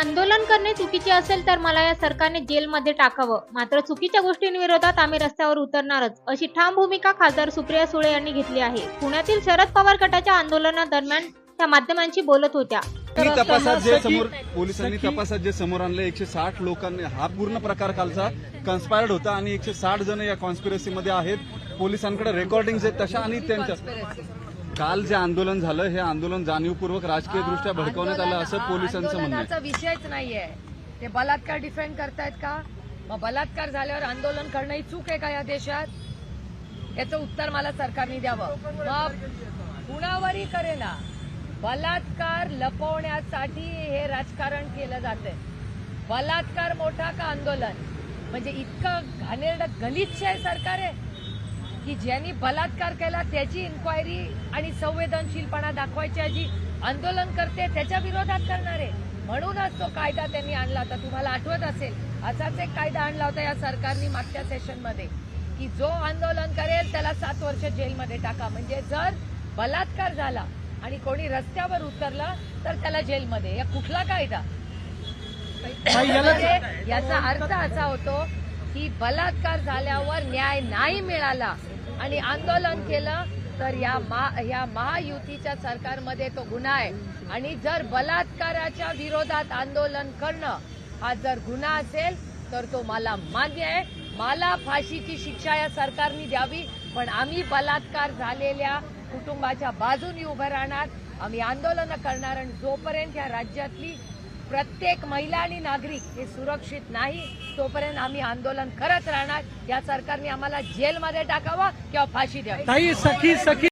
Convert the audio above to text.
आंदोलन करणे चुकीचे असेल तर मला या सरकारने जेलमध्ये टाकावं. मात्र चुकीच्या गोष्टींविरोधात आम्ही रस्त्यावर उतरणारच. अशी ठाम भूमिका खासदार सुप्रिया सुळे यांनी घेतली आहे. पुण्यातील शरद पवार गटाच्या आंदोलनादरम्यान त्या माध्यमांशी बोलत होत्या. तपासात जे समोर पोलिसांनी तपासात जे समोर आणलं एकशे साठ लोकांनी हा पूर्ण प्रकार कालचा कन्स्पायर्ड होता आणि एकशे साठ जण या कॉन्स्पिरसी मध्ये आहेत. पोलिसांकडे रेकॉर्डिंग आहेत तशा आणि त्यांच्या काल जे आंदोलन झालं हे आंदोलन जाणीवपूर्वक राजकीय दृष्ट्या भडकवण्यात आलं असं पोलिसांचं म्हणणं विषयच नाहीये. ते बलात्कार डिफेंड करतायत का? मग बलात्कार झाल्यावर आंदोलन करणं ही चूक आहे का या देशात? याचं उत्तर मला सरकारने द्यावं. मग कुणावरही करेना बलात्कार लपवण्यासाठी हे राजकारण केलं जातंय. बलात्कार मोठा का आंदोलन? म्हणजे इतकं घाणेरडं गलिच्छ आहे सरकार. आहे की ज्यांनी बलात्कार केला त्याची इन्क्वायरी आणि संवेदनशीलपणा दाखवायची जी आंदोलन करते त्याच्या विरोधात करणारे. म्हणूनच तो कायदा त्यांनी आणला. होता तुम्हाला आठवत असेल असाच एक कायदा आणला होता या सरकारने मागच्या सेशनमध्ये की जो आंदोलन करेल त्याला सात वर्ष जेलमध्ये टाका. म्हणजे जर बलात्कार झाला आणि कोणी रस्त्यावर उतरला तर त्याला जेलमध्ये. या कुठला कायदा? याचा अर्थ असा होतो की बलात्कार झाल्यावर न्याय नाही मिळाला. आणि आंदोलन केलं तर या मा- या महायुतीच्या सरकारमध्ये तो गुन्हा आहे. आणि जर बलात्काराच्या विरोधात आंदोलन करणं हा जर गुन्हा असेल तर तो मला मान्य आहे. मला फाशीची शिक्षा या सरकारने द्यावी पण आम्ही बलात्कार झालेल्या कुटुंबाच्या बाजूनी उभं राहणार. आम्ही आंदोलनं करणार आणि जोपर्यंत या राज्यातली प्रत्येक महिला आणि नागरिक हे सुरक्षित नाही तोपर्यंत आम्ही आंदोलन करत राहणार. या सरकारने आम्हाला जेलमध्ये टाकावं किंवा फाशी द्यावी. सखी सखी.